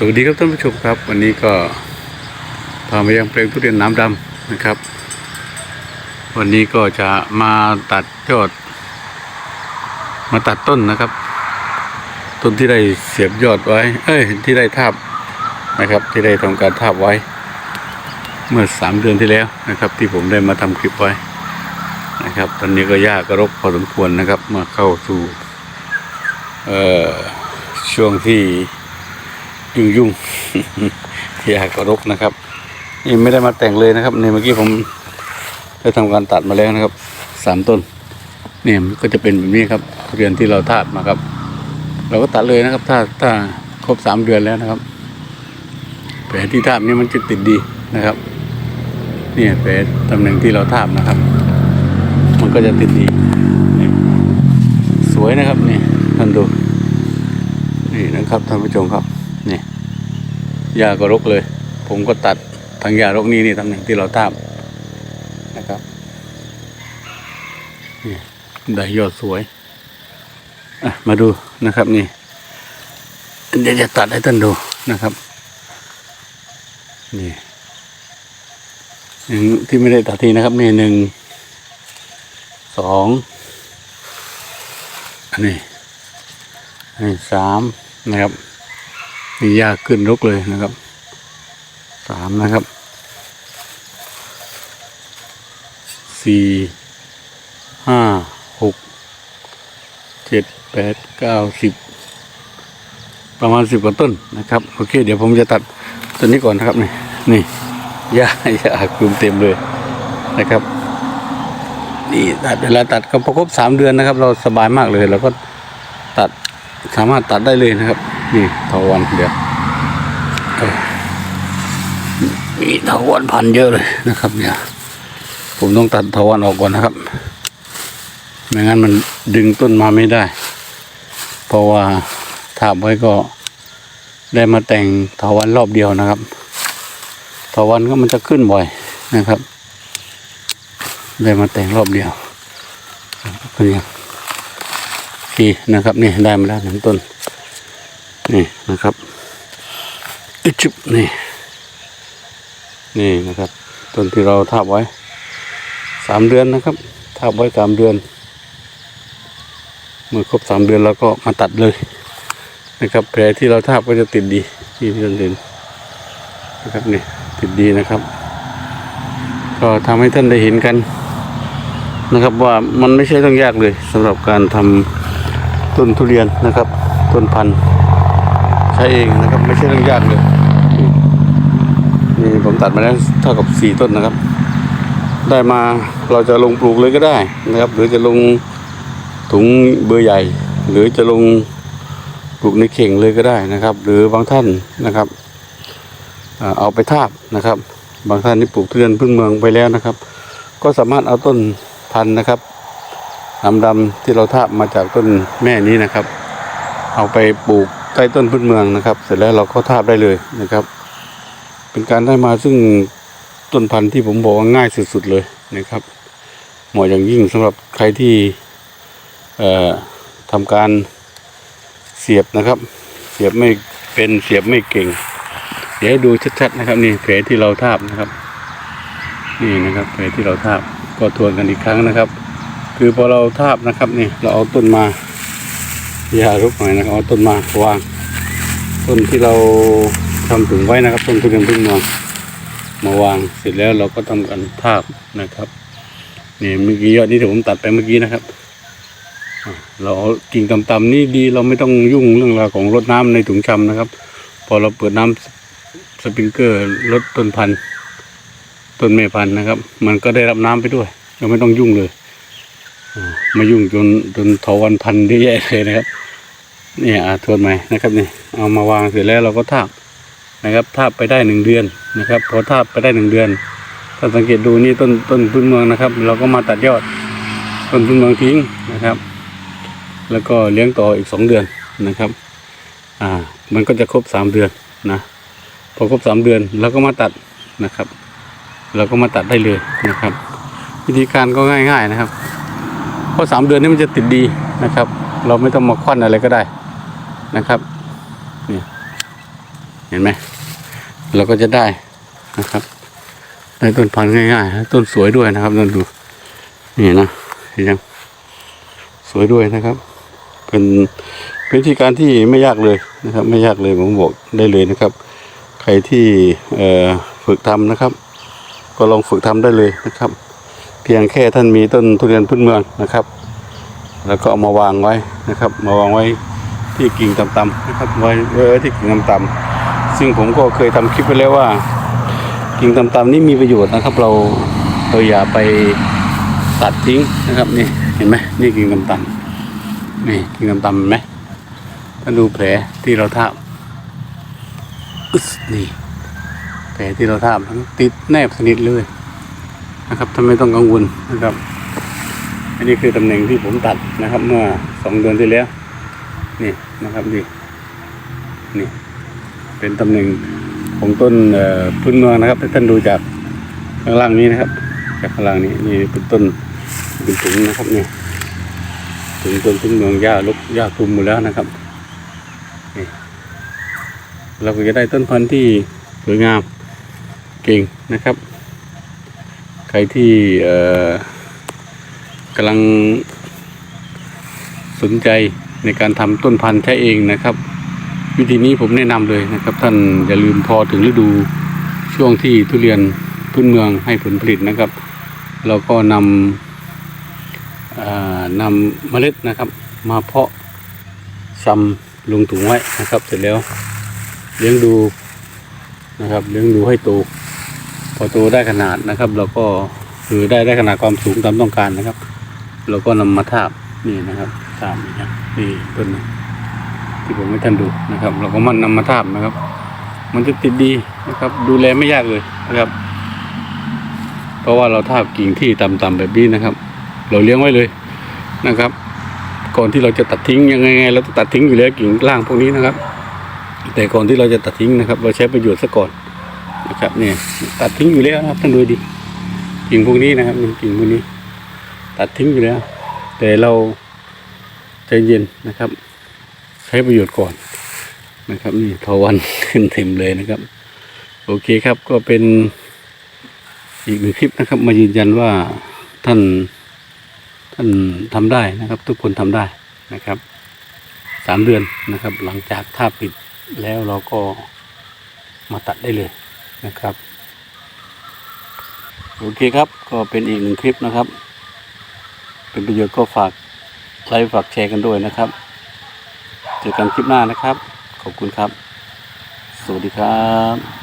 สวัสดีครับท่านผู้ชมครับ วันนี้ก็พามายังแปลงทุเรียนน้ำดำนะครับ วันนี้ก็จะมาตัดยอด มาตัดต้นนะครับ ต้นที่ได้เสียบยอดไว้ เอ้ยที่ได้ทาบนะครับ ที่ได้ทำการทาบไว้ เมื่อสามเดือนที่แล้วนะครับ ที่ผมได้มาทำคลิปไว้นะครับ ตอนนี้ก็ยากกระรกพอสมควรนะครับ มาเข้าสู่เอ่อช่วงที่ ยุ่งยุ่งอยากกรกนะครับ นี่ไม่ได้มาแต่งเลยนะครับในเมื่อกี้ผมได้ทำการตัดมาแล้วนะครับสามต้นเนี่ยมันก็จะเป็นแบบนี้ครับเรียนที่เราทาดมาครับ เราก็ตัดเลยนะครับ ถ้าถ้าครบสามเดือนแล้วนะครับ แผลที่ทาบนี่มันจะติดดีนะครับเนี่ยแผลตำแหน่งที่เราทาบนะครับ มันก็จะติดดีสวยนะครับนี่ท่านดูนี่นะครับท่านผู้ชมครับ หญ้าก็รกเลย ผมก็ตัดทางหญ้ารกนี้นี่ตำแหน่งที่เราทาบนะครับนี่ได้ยอดสวยมาดูนะครับนี่เดี๋ยวจะตัดให้ท่านดูนะครับ นี่หนึ่งที่ไม่ได้ตัดทีนะครับ นี่หนึ่งสองอันนี้อันนี้สามนะครับ มียากขึ้นรุกเลยนะครับสามนะครับสี่ห้าหกเจ็ดแปดเก้าสิบประมาณสิบกว่าต้นนะครับโอเค เดี๋ยวผมจะตัดต้นนี้ก่อนนะครับนี่นี่หญ้าหญ้ากลุ่มเต็มเลยนะครับนี่ตัดเวลาตัดก็ประครบสามเดือนนะครับ เราสบายมากเลยเราก็ตัดสามารถตัดได้เลยนะครับ นี่เถาวันเดี๋ยวมีเถาวันพันเยอะเลยนะครับ เนี่ย ผมต้องตัดเถาวันออกก่อนนะครับ ไม่งั้นมันดึงต้นมาไม่ได้ เพราะว่าถาบไว้ก็ได้มาแต่งเถาวันรอบเดียวนะครับเถาวันก็มันจะขึ้นบ่อยนะครับ ได้มาแต่งรอบเดียวก็ยังโอเคนะครับนี่ได้มาแล้วหนึ่งต้น นี่นะครับอึจุบนี่ นี่นะครับต้นที่เราทาบไว้สามเดือนนะครับทาบไว้สามเดือน เมื่อครบสามเดือนเราก็มาตัดเลยนะครับแผลที่เราทาบก็จะติดดีที่ท่านเห็นนะครับนี่ติดดีนะครับ ก็ทำให้ท่านได้เห็นกันนะครับว่ามันไม่ใช่ต้องยากเลยสำหรับการทำต้นทุเรียนนะครับ ต้นพันธุ์ ใช้เองนะครับ ไม่ใช่เรื่องยากเลยนี่ผมตัดมาแล้วเท่ากับสี่ต้นนะครับ ได้มาเราจะลงปลูกเลยก็ได้นะครับ หรือจะลงถุงเบอร์ใหญ่ หรือจะลงปลูกในเข่งเลยก็ได้นะครับ หรือบางท่านนะครับเอาไปทาบนะครับ บางท่านที่ปลูกทุเรียนพื้นเมืองไปแล้วนะครับ ก็สามารถเอาต้นพันธุ์นะครับดำดำที่เราทาบมาจากต้นแม่นี้นะครับ เอาไปปลูก ใต้ต้นพื้นเมืองนะครับ เสร็จแล้วเราก็ทาบได้เลยนะครับ เป็นการได้มาซึ่งต้นพันธุ์ที่ผมบอกว่าง่ายสุดๆเลยนะครับ เหมาะอย่างยิ่งสำหรับใครที่เอ่อทำการเสียบนะครับ เสียบไม่เป็นเสียบไม่เก่ง เดี๋ยวดูชัดๆนะครับนี่แผลที่เราทาบนะครับ นี่นะครับแผลที่เราทาบก็ทวนกันอีกครั้งนะครับ คือพอเราทาบนะครับนี่เราเอาต้นมา ยารุกหน่อยนะครับเอาต้นมาวางต้นที่เราทำถุงไว้นะครับ ต้นทุเรียนพึ่งมองมาวางเสร็จแล้วเราก็ทำการทาบนะครับนี่เมื่อกี้ยอดนี้ที่ผมตัดไปเมื่อกี้นะครับเราเอากิ่งต่ำๆนี่ดีเราไม่ต้องยุ่งเรื่องราวของรดน้ำในถุงชำนะครับ พอเราเปิดน้ำสปริงเกอร์ลดต้นพันธุ์ต้นเมพันธุ์นะครับ มันก็ได้รับน้ำไปด้วย เราไม่ต้องยุ่งเลย มายุ่งจนจนเถาวันพันได้แย่เลยนะครับเนี่ยอาทวนใหม่นะครับนี่เอามาวางเสร็จแล้วเราก็ทาบนะครับทาบไปได้หนึ่งเดือนนะครับพอทาบไปได้หนึ่งเดือนถ้าสังเกตดูนี่ต้นต้นพื้นเมืองนะครับ เราก็มาตัดยอดต้นพื้นเมืองทิ้งนะครับ แล้วก็เลี้ยงต่ออีกสองเดือนนะครับ อ่า มันก็จะครบสามเดือนนะพอครบสามเดือนเราก็มาตัดนะครับ เราก็มาตัดได้เลยนะครับ วิธีการก็ง่าย ๆนะครับ ราะสามเดือนนี้มันจะติดดีนะครับ เราไม่ต้องมาควันอะไรก็ได้นะครับนี่เห็นไหมเราก็จะได้นะครับได้ต้นพันธุ์ง่ายๆต้นสวยด้วยนะครับนั่นดูนี่นะเห็นยังสวยด้วยนะครับ เป็นเป็นวิธีการที่ไม่ยากเลยนะครับ ไม่ยากเลยผมบอกได้เลยนะครับ ใครที่เอ่อฝึกทำนะครับ ก็ลองฝึกทำได้เลยนะครับ พียงแค่ท่านมีต้นทุเรียนพื้นเมืองนะครับ แล้วก็เอามาวางไว้นะครับ มาวางไว้ที่กิ่งต่ำๆนะครับไว้ไว้ที่กิ่งต่ำๆซึ่งผมก็เคยทำคลิปไปแล้วว่า กิ่งต่ำๆนี่มีประโยชน์นะครับ เราเราอย่าไปตัดทิ้งนะครับนี่เห็นไหมนี่กิ่งต่ำๆนี่กิ่งต่ำๆเห็นไหมถ้าดูแผลที่เราทาบอึ๊สนี่แผลที่เราทาบทั้งติดแนบสนิทเลย นะครับท่านไม่ต้องกังวลนะครับ อันนี้คือตำแหน่งที่ผมตัดนะครับ เมื่อสองเดือนที่แล้ว นี่นะครับนี่นี่เป็นตำแหน่งของต้นพื้นเมืองนะครับถ้าท่านดูจากข้างล่างนี้นะครับ จากข้างล่างนี้นี่เป็นต้นเป็นถุงนะครับนี่ถุงต้นพื้นเมืองหญ้าลกหญ้าคลุมหมดแล้วนะครับนี่เราก็จะได้ต้นพันธุ์ที่สวยงามเก่งนะครับ ใครที่กำลังสนใจในการทำต้นพันธุ์ใช้เองนะครับ วิธีนี้ผมแนะนำเลยนะครับ ท่านอย่าลืมพอถึงฤดูช่วงที่ทุเรียนพื้นเมืองให้ผลผลิตนะครับ เราก็นำนำเมล็ดนะครับ มาเพาะซ้ำลงถุงไว้นะครับ เสร็จแล้วเลี้ยงดูนะครับ เลี้ยงดูให้โต พอโตได้ขนาดนะครับ เราก็คือได้ได้ขนาดความสูงตามต้องการนะครับ เราก็นำมาทาบนี่นะครับทาบนี่นะนี่ต้นนี้ที่ผมให้ท่านดูนะครับ เราก็มันนำมาทาบนะครับ มันจะติดดีนะครับ ดูแลไม่ยากเลยนะครับ เพราะว่าเราทาบกิ่งที่ต่ำๆแบบนี้นะครับ เราเลี้ยงไว้เลยนะครับ ก่อนที่เราจะตัดทิ้งยังไงๆเราจะตัดทิ้งอยู่แล้วกิ่งล่างพวกนี้นะครับ แต่ก่อนที่เราจะตัดทิ้งนะครับ เราใช้ประโยชน์ซะก่อน นะครับเนี่ยตัดทิ้งอยู่แล้วนะครับท่านดูดิกิ่งพวกนี้นะครับกิ่งพวกนี้ ตัดทิ้งอยู่แล้ว แต่เราใจเย็นนะครับ ใช้ประโยชน์ก่อนนะครับ นี่ทวันขึ้นเต็มเลยนะครับ โอเคครับก็เป็นอีกหนึ่งคลิปนะครับ มายืนยันว่าท่านท่านทำได้นะครับ ทุกคนทำได้นะครับสามเดือนนะครับ หลังจากท่าปิดแล้วเราก็มาตัดได้เลย นะครับ โอเคครับ ก็เป็นอีกหนึ่งคลิปนะครับ เป็นประโยชน์ก็ฝากไลค์ฝากแชร์กันด้วยนะครับ เจอกันคลิปหน้านะครับ ขอบคุณครับ สวัสดีครับ